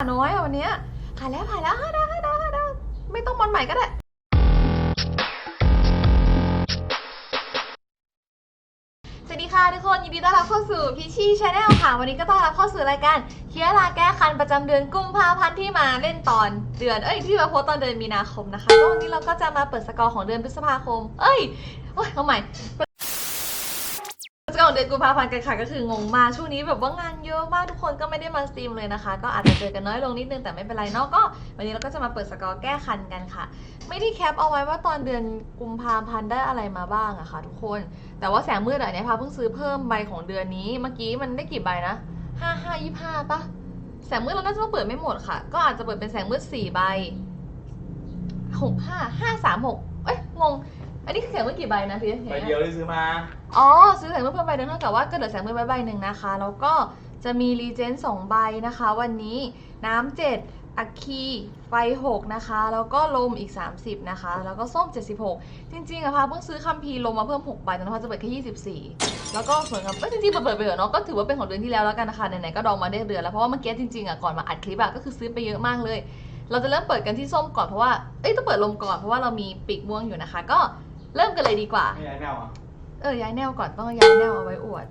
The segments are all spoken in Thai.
น้อยอะวันเนี้ยผ่านแล้วผ่านแล้วห้าดาวห้าดาวห้าดาวไม่ต้องบอลใหม่ก็ได้ สวัสดีค่ะทุกคนยินดีต้อนรับเข้าสู่พิชชี่ชาแนลค่ะ วันนี้ก็ต้อนรับเข้าสู่รายการเคียราแก้คันประจำเดือนกุมภาพันธ์ที่มาเล่นตอนเดือนเอ้ยที่มาโพสต์ตอนเดือนมีนาคมนะคะก็วันนี้เราก็จะมาเปิดสกอร์ของเดือนพฤษภาคม เอ้ยโอ้ยเอาใหม่ สกอร์ของเดือนกุมภาพันธ์กันค่ะก็คืองงมากช่วงนี้แบบว่างานเยอะมากทุกคนก็ไม่ได้มาสตรีมเลยนะคะ ก็อาจจะเจอกันน้อยลงนิดนึงแต่ไม่เป็นไรเนาะก็ วันนี้เราก็จะมาเปิดสกอร์แก้คันกันค่ะ ไม่ได้แคปเอาไว้ว่าตอนเดือนกุมภาพันธ์ได้อะไรมาบ้างอะค่ะ ทุกคน แต่ว่าแสงมืดอะเนี่ยพาเพิ่งซื้อเพิ่มใบของเดือนนี้เมื่อกี้มันได้กี่ใบนะห้าห้ายี่ห้าปะแสงมืดเราน่าจะต้องเปิดไม่หมดค่ะ ก็อาจจะเปิดเป็นแสงมืดสี่ใบหกห้าห้าสามหกเอ้ยงง อันนี้คือแสงมืดกี่ใบนะพี่ใบเดียวที่ซื้อมา อ๋อ ซื้อแสงมืดเพิ่มใบหนึ่งเท่ากับว่าก็เหลือแสงมืดใบใบหนึ่งนะคะ แล้วก็จะมีรีเจนสองใบนะคะ วันนี้น้ำเจ็ดอัคคีไฟ6นะคะ แล้วก็ลมอีก 30 นะคะ แล้วก็ส้ม 76 จริงๆอะพาเพิ่งซื้อคัมภีร์ลมมาเพิ่ม6ใบตอนนั้นพาจะเปิดแค่24 แล้วก็ส่วนกับเอ้ยจริงๆเปิดเปิดไปเถอะเนาะก็ถือว่าเป็นของเดือนที่แล้วแล้วกันนะคะไหนๆก็ดองมาได้เดือนแล้วเพราะว่าเมื่อกี้จริงๆอะก่อนมาอัดคลิปอะก็คือซื้อไปเยอะมากเลย เราจะเริ่มเปิดกันที่ส้มก่อนเพราะว่าเอ้ยต้องเปิดลมก่อนเพราะว่าเรามีปีกม่วงอยู่นะคะ ก็ เริ่มกันเลยดีกว่า ไม่ย้ายแนวอะเออย้ายแนวก่อนต้องย้ายแนวเอาไว้อวด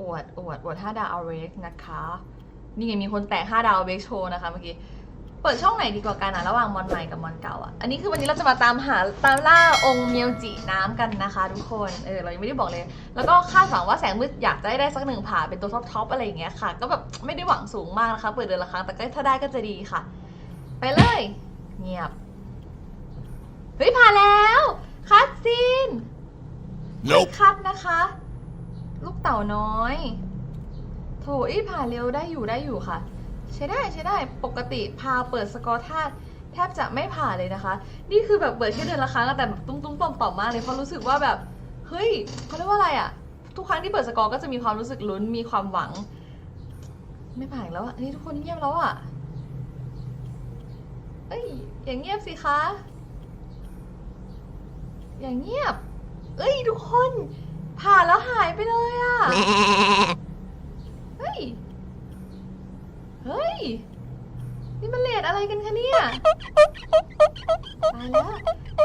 อวดอวดอวด5ดาวเอาเวกนะคะ นี่ไงมีคนแตะ5ดาวเอาเวกโชว์นะคะเมื่อกี้เปิดช่องไหนดีกว่ากันอะระหว่างมอนใหม่กับมอนเก่าอะอันนี้คือวันนี้เราจะมาตามหาตามล่าองค์เมียวจิน้ำกันนะคะ ทุกคน เออเรายังไม่ได้บอกเลย แล้วก็คาดหวังว่าแสงมืดอยากจะได้ได้สักหนึ่งผ่าเป็นตัวท็อปท็อปอะไรอย่างเงี้ยค่ะ ก็แบบไม่ได้หวังสูงมากนะคะ เปิดเดือนละครั้งแต่ก็ถ้าได้ก็จะดีค่ะ ไปเลย เงียบ เฮ้ยผ่านแล้วคัดซีน Nope. คัดนะคะ ลูกเต่าน้อย โถอีผ่านเร็วได้อยู่ได้อยู่ค่ะ ใช้ได้ใช้ได้ปกติพาเปิดสกอร์ธาตุแทบจะไม่ผ่านเลยนะคะ นี่คือแบบเปิดแค่เดือนละครั้งอะแต่แบบตุ้มตุ้มต่อมต่อมมากเลยเพราะรู้สึกว่าแบบเฮ้ยเขาเรียกว่าอะไรอะทุกครั้งที่เปิดสกอร์ก็จะมีความรู้สึกลุ้นมีความหวัง ไม่ผ่านอีกแล้วอะนี่ทุกคนเงียบแล้วอะเอ้ยอย่างเงียบสิคะ อย่างเงียบ เอ้ยทุกคน ผ่านแล้วหายไปเลยอะเฮ้ย เฮ้ย นี่มันเลทอะไรกันคะเนี่ยตายแล้ว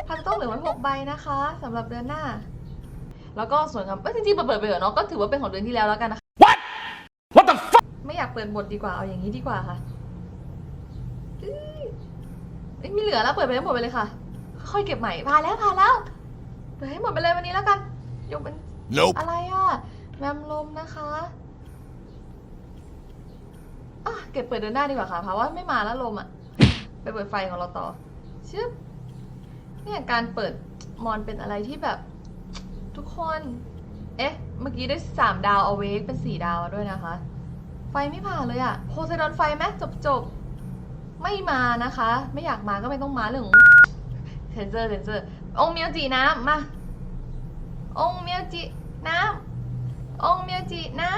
พันต้องเหลือไว้หกใบนะคะสำหรับเดือนหน้า แล้วก็ส่วนกับเอ้ยจริงๆเปิดเปิดไปเถอะเนาะก็ถือว่าเป็นของเดือนที่แล้วแล้วกันนะคะ What? What the fuck? ไม่อยากเปิดบทดีกว่าเอาอย่างนี้ดีกว่าค่ะเอ้ยเอ้ยมีเหลือแล้วเปิดไปทั้งหมดไปเลยค่ะ ค่อยเก็บใหม่ผ่านแล้วผ่านแล้ว เปิดให้หมดไปเลยวันนี้แล้วกันยกเป็น Nope. อะไรอะ แมมลมนะคะอะเก็บเปิดเดือนหน้าดีกว่าค่ะ เพราะว่าไม่มาแล้วลมอะ ไปเปิดไฟของเราต่อชึบเนี่ยการเปิดมอนเป็นอะไรที่แบบ ทุกคน เอ๊ะ เมื่อกี้ได้สามดาวเอาเวกเป็นสี่ดาวด้วยนะคะ ไฟไม่ผ่านเลยอะโพไซดอนไฟไหมจบจบๆไม่มานะคะ ไม่อยากมาก็ไม่ต้องมาเรื่องของเซนเซอร์เซนเซอร์ องเมียวจีน้ำมา องเมียวจีน้ำองเมียวจีน้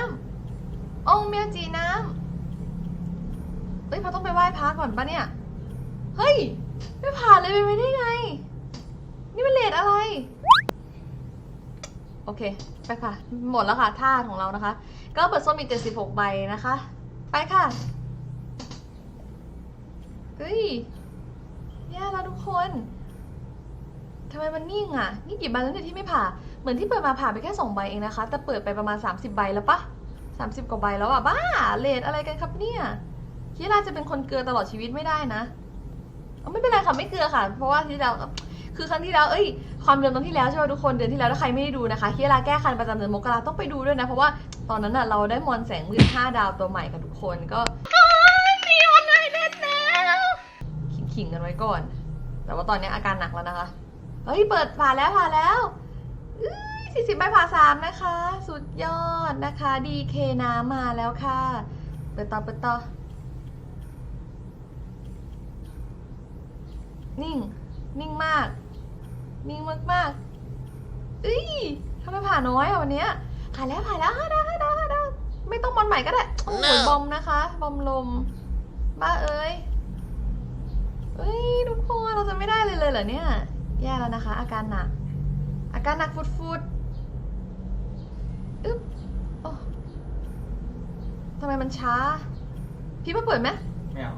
ำองเมียวจีน้ำเอ้ยพาต้องไปไหว้พระก่อนปะเนี่ย เฮ้ย ไม่ผ่านเลยไปไม่ได้ไง นี่มันเลทอะไร โอเค ไปค่ะ หมดแล้วค่ะท่าของเรานะคะ ก็เปิดส้มอีก76 ใบนะคะ ไปค่ะเฮ้ยแย่แล้วทุกคน ทำไมมันนิ่งอะ นี่กี่ใบแล้วเนี่ยที่ไม่ผ่า เหมือนที่เปิดมาผ่าไปแค่2ใบเองนะคะ แต่เปิดไปประมาณ 30 ใบแล้วปะ30 กว่าใบแล้วอะ บ้า เลทอะไรกันครับเนี่ย คิราจะเป็นคนเกลือตลอดชีวิตไม่ได้นะเอาไม่เป็นไรค่ะไม่เกลือค่ะ เพราะว่าที่เราคือครั้งที่แล้ว เอ้ย ความเดือนตอนที่แล้วใช่ไหมทุกคน เดือนที่แล้วถ้าใครไม่ได้ดูนะคะที่เวลาแก้คันประจำเดือนมกราต้องไปดูด้วยนะ เพราะว่าตอนนั้นน่ะเราได้มอนแสงมืด5ดาวตัวใหม่กับทุกคนก็มีออนไลน์เล่นแล้วขิงๆกันไว้ก่อน แต่ว่าตอนนี้อาการหนักแล้วนะคะ เฮ้ย เปิดผ่านแล้วผ่านแล้วสี่สิบใบผ่าสามนะคะ สุดยอดนะคะดีเคน้ำมาแล้วค่ะ เปิดต่อเปิดต่อ นิ่ง นิ่งมาก นิ่งมากมากๆเอ้ยทำไมผ่านน้อยอะวันเนี้ยผ่านแล้วผ่านแล้วห้าดาวห้าดาวห้าดาวไม่ต้องบอลใหม่ก็ได้ โอ้โห No บอมนะคะ บอมลม บ้าเอ้ยเอ้ยทุกคนเราจะไม่ได้เลยเลยเหรอเนี่ย แย่แล้วนะคะ อาการหนัก อาการหนักฟุดฟุดๆอึ๊บโอ้ทำไมมันช้า พี่มาเปิดไหมไม่เอา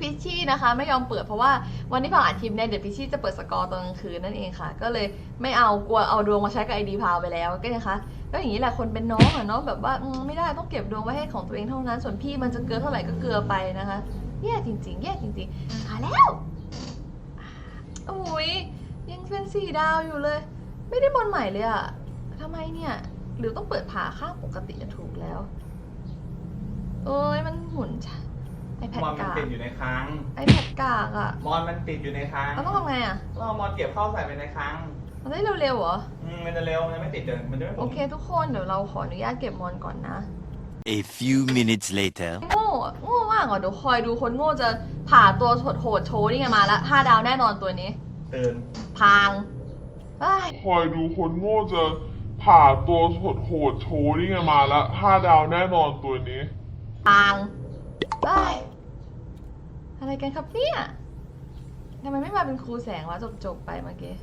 พิชชี่นะคะ ไม่ยอมเปิดเพราะว่าวันที่ผ่านอาทิตย์เนี่ยเดี๋ยวพิชชี่จะเปิดสกอร์ตอนกลางคืนนั่นเองค่ะ ก็เลยไม่เอากลัวเอาดวงมาใช้กับไอดีพาวไปแล้วก็นะคะก็อย่างนี้แหละคนเป็นน้องอะเนาะแบบว่าอืมไม่ได้ต้องเก็บดวงไว้ให้ของตัวเองเท่านั้น ส่วนพี่มันจะเกลือเท่าไหร่ก็เกลือไปนะคะ แย่จริง ๆ แย่จริงๆมาแล้วโอ้ย ยังเป็นสี่ดาวอยู่เลย ไม่ได้บอลใหม่เลยอะทำไมเนี่ย หรือต้องเปิดผ่าข้างปกติจะถูกแล้วเอ้ยมันหมุนไอแพดมอนมันกากติดอยู่ในค้างไอแพดกากอะมอนมันติดอยู่ในค้างเราต้องทำไงอะเราเอามอนเก็บเข้าใส่ไปในค้างมันได้เร็วๆเหรออืมมันจะเร็วมันจะไม่ติดเดินมันจะไม่โอเค ทุกคนเดี๋ยวเราขออนุญาตเก็บมอนก่อนนะ A few minutes later. โง่อะโง่มากเหรอเดี๋ยวคอยดูคนโง่จะผ่าตัวโหดๆโชว์นี่ไงมาละห้าดาวแน่นอนตัวนี้ เดิน พางเอ้ยคอยดูคนโง่จะผ่าตัวโหดๆโชว์นี่ไงมาละห้าดาวแน่นอนตัวนี้ พางเอ้ยอะไรกันครับเนี่ยทำไมไม่มาเป็นครูแสงวะจบๆไปเมื่อกี้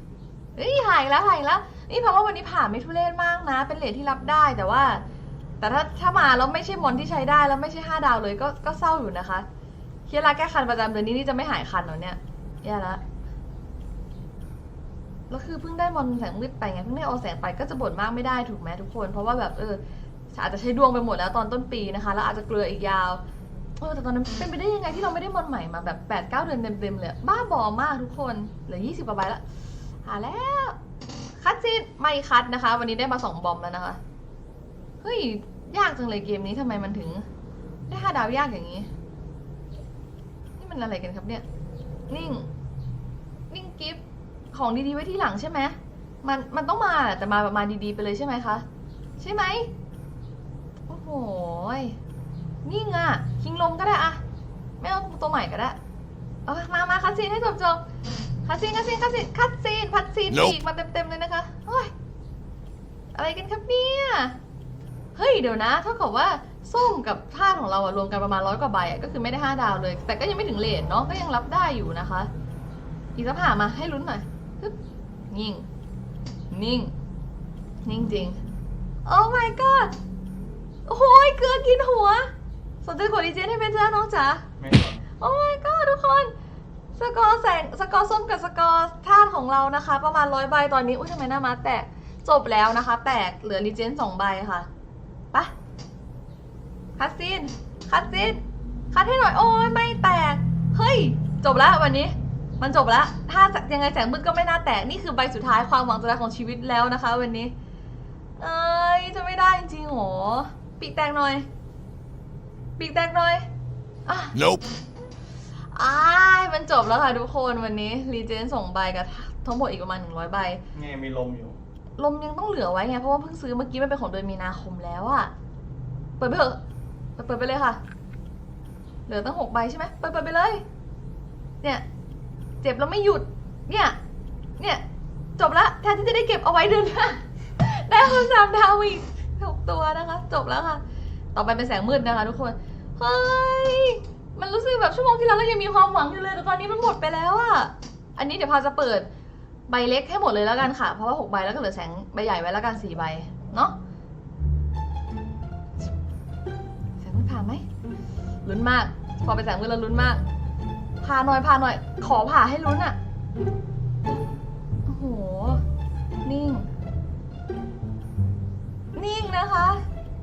เฮ้ยหายแล้วหายแล้ว นี่เพราะว่าวันนี้ผ่าไม่ทุเรศมากนะ เป็นเลทที่รับได้แต่ว่า แต่ถ้าถ้ามาแล้วไม่ใช่มอนที่ใช้ได้แล้วไม่ใช่ห้าดาวเลยก็ก็เศร้าอยู่นะคะ เคียราแก้คันประจำเดือนนี้นี่จะไม่หายคันเหรอเนี่ยแย่ละ แล้วคือเพิ่งได้มอนแสงมืดไปไงเพิ่งได้โอแสงไปก็จะบ่นมากไม่ได้ถูกไหมทุกคน เพราะว่าแบบเอออาจจะใช้ดวงไปหมดแล้วตอนต้นปีนะคะ แล้วอาจจะเกลืออีกยาวเออแต่ตอนนั้นเป็นไปได้ยังไงที่เราไม่ได้มอนใหม่มาแบบแปดเก้าเดือนเต็มๆเลยบ้าบอมากทุกคนเหลือยี่สิบกว่าใบละหาแล้วคัดซีนไม่คัดนะคะ วันนี้ได้มาสองบอมแล้วนะคะเฮ้ยยากจังเลยเกมนี้ทำไมมันถึง ได้ห้าดาวยากอย่างนี้ นี่มันอะไรกันครับเนี่ย นิ่ง นิ่งกิฟต์ ของดีๆไว้ที่หลังใช่ไหมมันมันต้องมาแต่มาแบบมาดีๆไปเลยใช่ไหมคะ ใช่ไหมโอ้โหยนิ่งอะคิงลมก็ได้อะไม่เอาตัวใหม่ก็ได้เอามามาคัดซีนให้จบจบๆคัดซีนคัดซีนคัดซีนคัดซีนพัดซีน Nope อีกมาเต็มๆเลยนะคะโอ้ยอะไรกันครับเนี่ยเฮ้ยเดี๋ยวนะเท่ากับว่าส้มกับท่าตุของเราอะรวมกันประมาณร้อยกว่าใบอะก็คือไม่ได้ห้าดาวเลย แต่ก็ยังไม่ถึงเลทเนาะก็ยังรับได้อยู่นะคะ อีกสักผ่ามาให้ลุ้นหน่อย ฮึบนิ่ง นิ่ง นิ่งจริงโอ้ my god โอ้โหยเกลือกินหัว สนใจขวดดีเจนให้เป็นจ้าน้องจ๋า ไม่สนโอ้ my god ทุกคน สกอร์แสงสกอร์ส้มกับสกอร์ท่าตุของเรานะคะ ประมาณร้อยใบตอนนี้ อุ้ยทำไมหน้ามาแตก จบแล้วนะคะ แตกเหลือรีเจนสองใบค่ะไปะคัดซีนคัดซีนคัดให้หน่อย โอ้ยไม่แตก เฮ้ย จบแล้ววันนี้ มันจบแล้ว ถ้ายังไงแสงมืดก็ไม่น่าแตก นี่คือใบสุดท้ายความหวังสุดท้ายของชีวิตแล้วนะคะ วันนี้ เอ้ยจะไม่ได้จริงๆโหปีกแตกหน่อย ปีกแตกหน่อยอะ Nope. อ้ายมันจบแล้วค่ะทุกคนวันนี้รีเจนส่งใบกับทั้งหมดอีกประมาณ 100 ใบ ไงมีลมอยู่ ลมยังต้องเหลือไว้ไง เพราะว่าเพิ่งซื้อเมื่อกี้มันเป็นของเดือนมีนาคมแล้วอะเปิดไปเถอะเปิดเปิดไปเลยค่ะ เหลือตั้งหกใบใช่ไหมเปิดเปิดไปเลย เนี่ย เจ็บแล้วไม่หยุด เนี่ย เนี่ย จบละแทนที่จะได้เก็บเอาไว้เดือนหน้าได้คนสามดาวอีกหกตัวนะคะ จบแล้วค่ะ ต่อไปเป็นแสงมืดนะคะ ทุกคน เฮ้ย มันรู้สึกแบบชั่วโมงที่แล้วเรายังมีความหวังอยู่เลย แต่ตอนนี้มันหมดไปแล้วอะอันนี้เดี๋ยวพาจะเปิดใบเล็กให้หมดเลยแล้วกันค่ะ เพราะว่าหกใบแล้วก็เหลือแสงใบใหญ่ไว้แล้วกันสี่ใบ เนาะแสงมืดผ่านไหมลุ้นมาก พอเป็นแสงมืดแล้วลุ้นมาก พาหน่อยพาหน่อย ขอผ่าให้ลุ้นอะโอ้โห นิ่ง นิ่งนะคะ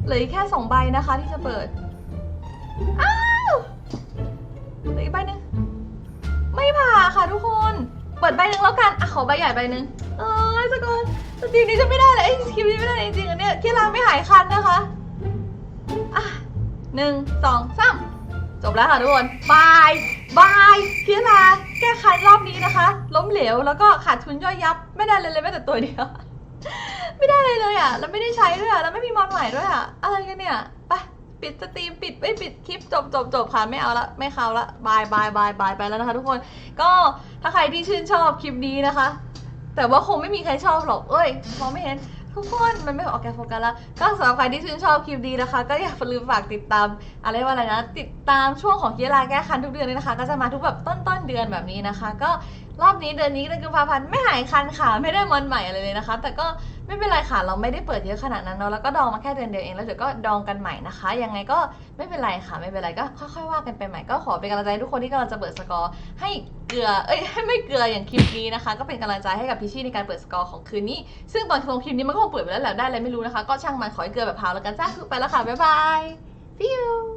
เหลืออีกแค่สองใบนะคะที่จะเปิด อ้าวเหลืออีกใบหนึ่งไม่ผ่าค่ะทุกคน เปิดใบหนึ่งแล้วกันอะขอใบใหญ่ใบหนึ่งเอ้ยสกอนสตรีมนี้จะไม่ได้เลยไอ้คลิปนี้ไม่ได้จริงๆอันเนี้ยแค่ลางไม่หายคันนะคะ อะหนึ่งสองสาม จบแล้วค่ะทุกคนบายบายเพีลาแก้คันรอบนี้นะคะ ล้มเหลวแล้วก็ขาดทุนย่อยยับ ไม่ได้เลยเลยแม้แต่ตัวเดียว ไม่ได้เลยเลยอะแล้วไม่ได้ใช้ด้วยอะแล้วไม่มีมอนใหม่ด้วยอะอะไรกันเนี่ยไปปิดสตรีมปิดไม่ปิดคลิปจบจบจบค่ะไม่เอาละไม่เข้าละบายบายบายบายไปแล้วนะคะ ทุกคนก็ถ้าใครที่ชื่นชอบคลิปนี้นะคะ แต่ว่าคงไม่มีใครชอบหรอกเอ้ยมองไม่เห็นทุกคนมันไม่ออกแกโฟกัสแล้วก็สำหรับใครที่ชื่นชอบคลิปนี้นะคะ ก็อย่าลืมฝากติดตามอะไรว่าอะไรนะติด ตามช่วงของกีฬาแก้คันทุกเดือนเลยนะคะ ก็จะมาทุกแบบต้นต้นเดือนแบบนี้นะคะ ก็รอบนี้เดือนนี้เดือนกุมภาพันธ์ไม่หายคันค่ะ ไม่ได้มอนใหม่อะไรเลยนะคะ แต่ก็ไม่เป็นไรค่ะเราไม่ได้เปิดเยอะขนาดนั้นเนาะแล้วก็ดองมาแค่เดือนเดียวเองแล้วเดี๋ยวก็ดองกันใหม่นะคะ ยังไงก็ไม่เป็นไรค่ะไม่เป็นไรก็ค่อยๆว่ากันไปใหม่ก็ขอเป็นกำลังใจทุกคนที่กำลังจะเปิดสกอร์ให้เกลือเอ้ยให้ไม่เกลืออย่างคลิปนี้นะคะ ก็เป็นกำลังใจให้กับพิชชี่ในการเปิดสกอร์ของคืนนี้ ซึ่งตอนลงคลิปนี้มันก็คงเปิดไปแล้วแหละได้อะไรไม่รู้นะคะ ก็ช่างมันขอให้เกลือแบบพาวแล้วกันจ้าคือไปแล้วค่ะบ๊ายบายฟิว